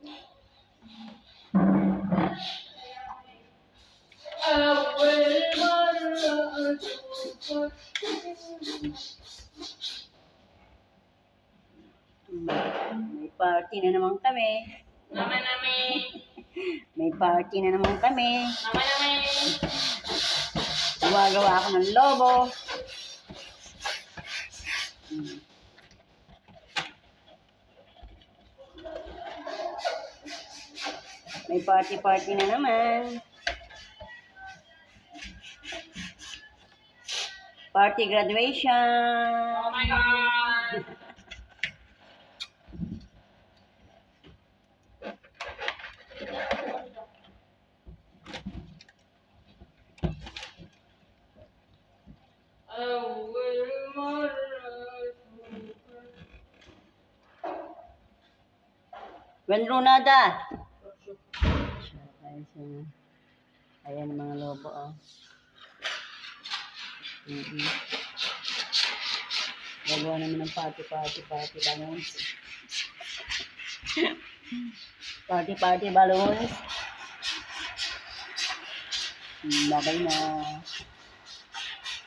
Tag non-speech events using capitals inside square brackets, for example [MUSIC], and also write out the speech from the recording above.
May party na naman kami. Naman namin. May party na naman kami. Naman namin. Gumagawa ako ng lobo. Hmm. May party-party na naman. Party graduation. Oh my God. When Runada. Ayan ang mga lobo, oh. Mm-hmm. Gagawa naman ng party balloons. party balloons. [LAUGHS] Mm, Babay na.